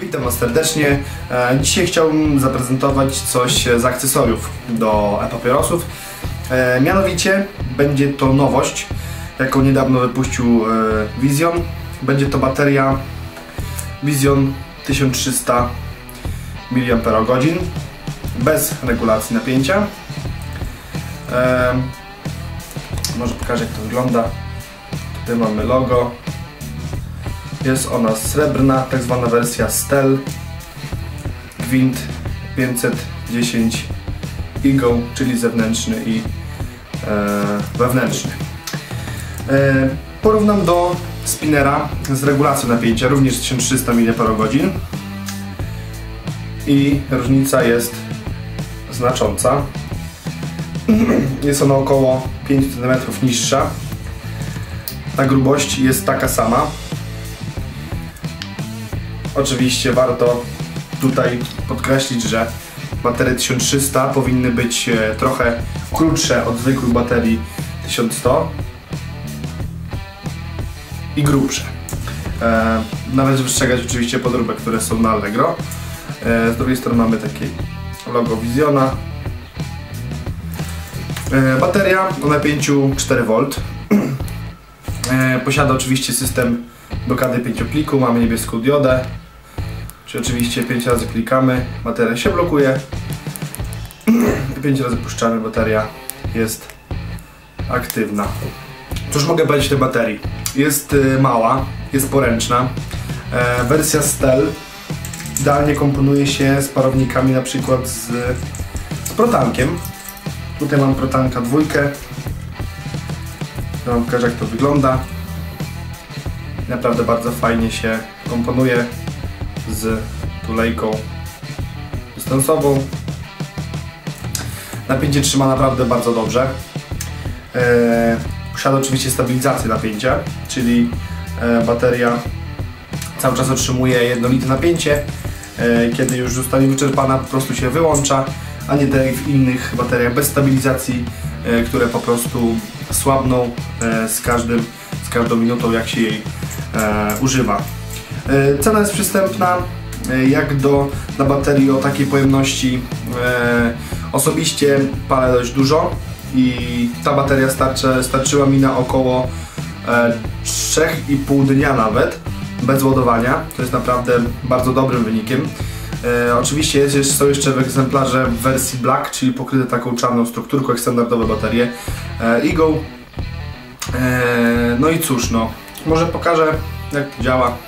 Witam Was serdecznie. E, Dzisiaj chciałbym zaprezentować coś z akcesoriów do e-papierosów. E, Mianowicie będzie to nowość, jaką niedawno wypuścił e, Vision. Będzie to bateria Vision 1300 mAh bez regulacji napięcia. Może pokażę jak to wygląda. Tutaj mamy logo. Jest ona srebrna, tak zwana wersja Stel. Gwint 510 Eagle, czyli zewnętrzny i e, wewnętrzny. E, porównam do spinnera z regulacją napięcia, również 1300 mAh. I różnica jest znacząca. Jest ona około 5 cm niższa. Ta grubość jest taka sama. Oczywiście warto tutaj podkreślić, że baterie 1300 powinny być e, trochę krótsze od zwykłych baterii 1100 i grubsze. E, należy wystrzegać oczywiście podróbek, które są na Allegro. E, z drugiej strony mamy takie logo Visiona. E, bateria o napięciu 4V. E, posiada oczywiście system blokady 5 pliku, mamy niebieską diodę, Czyli oczywiście 5 razy klikamy, bateria się blokuje i 5 razy puszczamy, bateria jest aktywna. Cóż mogę powiedzieć o tej baterii? Jest y, mała, jest poręczna. E, wersja Stel idealnie komponuje się z parownikami na przykład z, z protankiem. Tutaj mam protanka dwójkę. Ja wam pokażę jak to wygląda. Naprawdę bardzo fajnie się komponuje z tulejką dystansową. Napięcie trzyma naprawdę bardzo dobrze. E, posiada oczywiście stabilizację napięcia, czyli e, bateria cały czas otrzymuje jednolite napięcie. E, kiedy już zostanie wyczerpana, po prostu się wyłącza, a nie tak w innych bateriach bez stabilizacji, e, które po prostu słabną e, z, każdym, z każdą minutą, jak się jej e, używa. Cena jest przystępna, jak do na baterii o takiej pojemności. Osobiście palę dość dużo i ta bateria starczy, starczyła mi na około e, 3,5 dnia nawet, bez ładowania. To jest naprawdę bardzo dobrym wynikiem. E, oczywiście jest, jest, są jeszcze w egzemplarze w wersji Black, czyli pokryte taką czarną strukturką jak standardowe baterie e. E, no i cóż, no, może pokażę jak działa.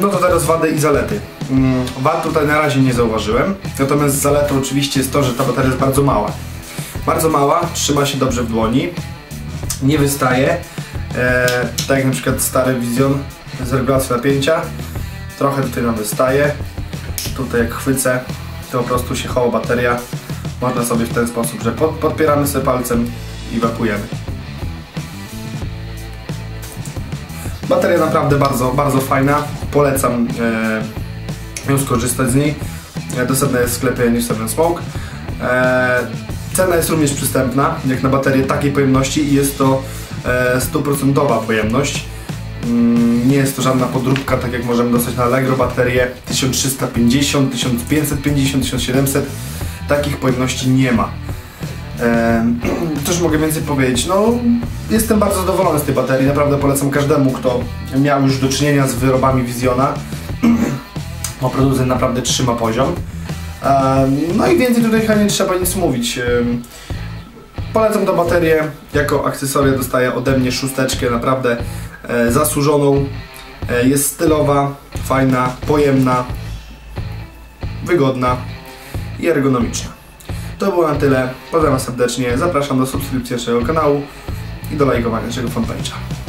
No to teraz wady i zalety. Mm, Wad tutaj na razie nie zauważyłem, natomiast zaletą oczywiście jest to, że ta bateria jest bardzo mała. Bardzo mała, trzyma się dobrze w dłoni, nie wystaje, e, tak jak na przykład stary Vision z regulacją napięcia. Trochę tutaj nam wystaje, tutaj jak chwycę, to po prostu się chowa bateria. Można sobie w ten sposób, że pod, podpieramy sobie palcem i wapujemy. Bateria naprawdę bardzo, bardzo fajna. Polecam e, ją skorzystać z niej. E, dostępna jest w sklepie New Smoke. E, cena jest również przystępna, jak na baterię takiej pojemności i jest to e, stuprocentowa pojemność. Mm, nie jest to żadna podróbka, tak jak możemy dostać na Allegro baterię 1350, 1550, 1700. Takich pojemności nie ma. Cóż mogę więcej powiedzieć? No, jestem bardzo zadowolony z tej baterii. Naprawdę polecam każdemu, kto miał już do czynienia z wyrobami Visiona. Bo producent naprawdę trzyma poziom. No i więcej tutaj chyba nie trzeba nic mówić. Polecam tę baterię. Jako akcesoria dostaję ode mnie szósteczkę, naprawdę e, zasłużoną. E, Jest stylowa, fajna, pojemna, wygodna i ergonomiczna. To było na tyle. Pozdrawiam serdecznie. Zapraszam do subskrypcji naszego kanału i do lajkowania naszego fanpage'a.